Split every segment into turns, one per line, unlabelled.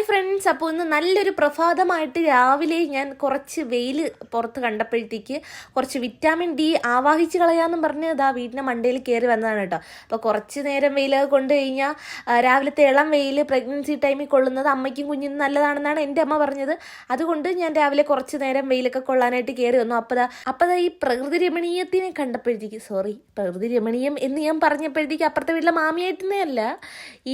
Hi friends അപ്പോൾ ഇന്ന് നല്ലൊരു പ്രഭാതമായിട്ട് രാവിലെ ഞാൻ കുറച്ച് വെയിൽ പുറത്ത് കണ്ടപ്പോഴത്തേക്ക് കുറച്ച് വിറ്റാമിൻ ഡി ആവാഹിച്ച് കളയാമെന്നും പറഞ്ഞ് ഇതാ വീടിന്റെ മണ്ടയിൽ കയറി വന്നതാണ് കേട്ടോ. അപ്പോൾ കുറച്ച് നേരം വെയിൽ കൊണ്ട് കഴിഞ്ഞാൽ രാവിലത്തെ ഇളം വെയിൽ പ്രഗ്നൻസി ടൈമിൽ കൊള്ളുന്നത് അമ്മയ്ക്കും കുഞ്ഞിനും നല്ലതാണെന്നാണ് എന്റെ അമ്മ പറഞ്ഞത്. അതുകൊണ്ട് ഞാൻ രാവിലെ കുറച്ച് നേരം വെയിലൊക്കെ കൊള്ളാനായിട്ട് കയറി വന്നു. അപ്പോൾ അപ്പോൾ ഈ പ്രകൃതി രമണീയത്തിനെ കണ്ടപ്പോഴത്തേക്ക് സോറി പ്രകൃതി രമണീയം എന്ന് ഞാൻ പറഞ്ഞപ്പോഴത്തേക്ക് അപ്പുറത്തെ വീട്ടിലെ മാമിയായിട്ടുന്നേ അല്ല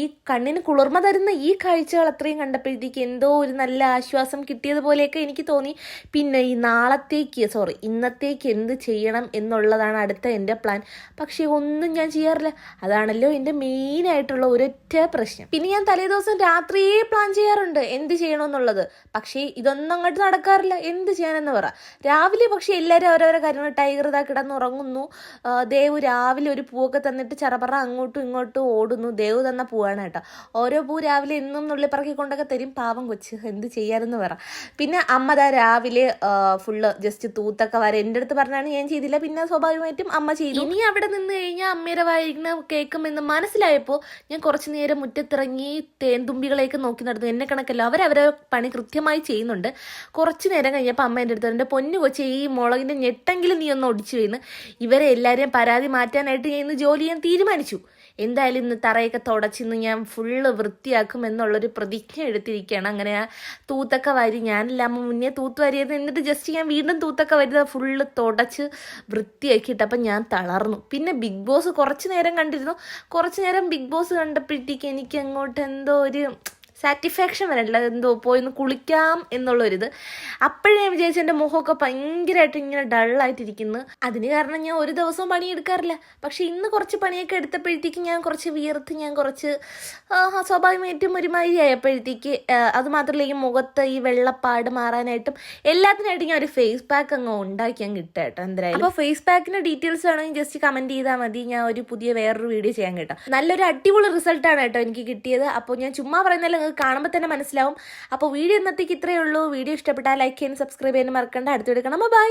ഈ കണ്ണിന് കുളിർമ തരുന്ന ഈ കാഴ്ചകൾ അത്രയും കണ്ടപ്പോഴത്തേക്ക് എന്തോ ഒരു നല്ല ആശ്വാസം കിട്ടിയതുപോലെയൊക്കെ എനിക്ക് തോന്നി. പിന്നെ ഈ നാളത്തേക്ക് സോറി ഇന്നത്തേക്ക് എന്ത് ചെയ്യണം എന്നുള്ളതാണ് അടുത്ത എന്റെ പ്ലാൻ പക്ഷേ ഒന്നും ഞാൻ ചെയ്യാറില്ല. അതാണല്ലോ എന്റെ മെയിനായിട്ടുള്ള ഒരൊറ്റ പ്രശ്നം. പിന്നെ ഞാൻ തലേദിവസം രാത്രിയേ പ്ലാൻ ചെയ്യാറുണ്ട് എന്ത് ചെയ്യണമെന്നുള്ളത്. പക്ഷേ ഇതൊന്നും അങ്ങോട്ട് നടക്കാറില്ല. എന്ത് ചെയ്യാനെന്ന് പറ. രാവിലെ പക്ഷേ എല്ലാവരും ഓരോരോ കാര്യങ്ങൾ ടൈഗർ ഇതാ കിടന്നുറങ്ങുന്നു. ദേവ് രാവിലെ ഒരു പൂവൊക്കെ തന്നിട്ട് ചറപറ അങ്ങോട്ടും ഇങ്ങോട്ടും ഓടുന്നു. ദേവ് തന്ന പൂവാണ് കേട്ടോ. ഓരോ പൂ രാവിലെ എന്നും നുള്ളിപ്പറക്കി കൊണ്ടൊക്കെ തരും പാവം കൊച്ച്. എന്ത് ചെയ്യാനെന്ന് പറ. പിന്നെ അമ്മ ദാ രാവിലെ ഫുള്ള് ജസ്റ്റ് തൂത്തൊക്കെ വരെ എന്റെ അടുത്ത് പറഞ്ഞാണ് ഞാൻ ചെയ്തില്ല. പിന്നെ സ്വാഭാവികമായിട്ടും അമ്മ ചെയ്തു. ഇനി അവിടെ നിന്ന് കഴിഞ്ഞാൽ അമ്മയുടെ വായിക്കുന്ന കേൾക്കുമെന്ന് മനസ്സിലായപ്പോൾ ഞാൻ കുറച്ച് നേരം മുറ്റത്തിറങ്ങി തേൻതുമ്പികളെയൊക്കെ നോക്കി നടന്നു. എന്നെ കണക്കല്ല അവരവരെ പണി കൃത്യമായി ചെയ്യുന്നുണ്ട്. കുറച്ച് നേരം കഴിഞ്ഞപ്പോൾ അമ്മ എന്റെ അടുത്ത് എന്റെ പൊന്നു കൊച്ചെ ഈ മുളകിന്റെ ഞെട്ടെങ്കിലും നീ ഒന്ന് ഒടിച്ചു വീണ് ഇവരെ എല്ലാവരെയും പരാതി മാറ്റാനായിട്ട് ഞാൻ ഇന്ന് ജോലി ചെയ്യാൻ തീരുമാനിച്ചു. എന്തായാലും ഇന്ന് തറയൊക്കെ തുടച്ചിന്ന് ഞാൻ ഫുള്ള് വൃത്തിയാക്കും എന്നുള്ളൊരു പ്രതിജ്ഞ എടുത്തിരിക്കുകയാണ്. അങ്ങനെ ആ തൂത്തൊക്കെ വാരി ഞാനില്ല അമ്മ മുന്നേ തൂത്ത് വാരിയത് എന്നിട്ട് ജസ്റ്റ് ഞാൻ വീണ്ടും തൂത്തൊക്കെ വരുന്നത് ഫുള്ള് തുടച്ച് വൃത്തിയാക്കിയിട്ട് അപ്പം ഞാൻ തളർന്നു. പിന്നെ ബിഗ് ബോസ് കുറച്ച് നേരം കണ്ടിരുന്നു. കുറച്ച് നേരം ബിഗ് ബോസ് കണ്ടപ്പോഴത്തേക്ക് എനിക്ക് അങ്ങോട്ട് എന്തോ ഒരു സാറ്റിസ്ഫാക്ഷൻ വരല്ല എന്തോ പോയി ഒന്ന് കുളിക്കാം എന്നുള്ളൊരിത്. അപ്പോഴേ ഞാൻ വിചാരിച്ചു എന്റെ മുഖമൊക്കെ ഭയങ്കരമായിട്ട് ഇങ്ങനെ ഡള്ളായിട്ടിരിക്കുന്നു. അതിന് കാരണം ഞാൻ ഒരു ദിവസവും പണിയെടുക്കാറില്ല. പക്ഷെ ഇന്ന് കുറച്ച് പണിയൊക്കെ എടുത്തപ്പോഴത്തേക്ക് ഞാൻ കുറച്ച് വിയർത്ത് ഞാൻ കുറച്ച് സ്വാഭാവികമായിട്ടും ഒരുമാതിരി ആയപ്പോഴത്തേക്ക് അതുമാത്രമല്ല ഈ മുഖത്ത് ഈ വെള്ളപ്പാട് മാറാനായിട്ടും എല്ലാത്തിനായിട്ടും ഞാൻ ഒരു ഫേസ് പാക്ക് അങ്ങ് ഉണ്ടാക്കി അങ്ങ് ഇട്ട കേട്ടോ എന്തായാലും. അപ്പോൾ ഫേസ് പാക്കിന്റെ ഡീറ്റെയിൽസ് ആണെങ്കിൽ ജസ്റ്റ് കമന്റ് ചെയ്താൽ മതി. ഞാൻ ഒരു പുതിയ വേറൊരു വീഡിയോ ചെയ്യാൻ കേട്ടോ. നല്ലൊരു അടിപൊളി റിസൾട്ടാണ് കേട്ടോ എനിക്ക് കിട്ടിയത്. അപ്പോൾ ഞാൻ ചുമ്മാ പറയുന്നതല്ല നിങ്ങൾക്ക് കാണുമ്പോൾ തന്നെ മനസ്സിലാവും. അപ്പോൾ വീഡിയോ ഇന്നത്തേക്ക് ഇത്രയേ ഉള്ളൂ. വീഡിയോ ഇഷ്ടപ്പെട്ടാൽ ലൈക്ക് ചെയ്യാനും സബ്സ്ക്രൈബ് ചെയ്യാനും മറക്കണ്ട. അടുത്തെടുക്കണം ബൈ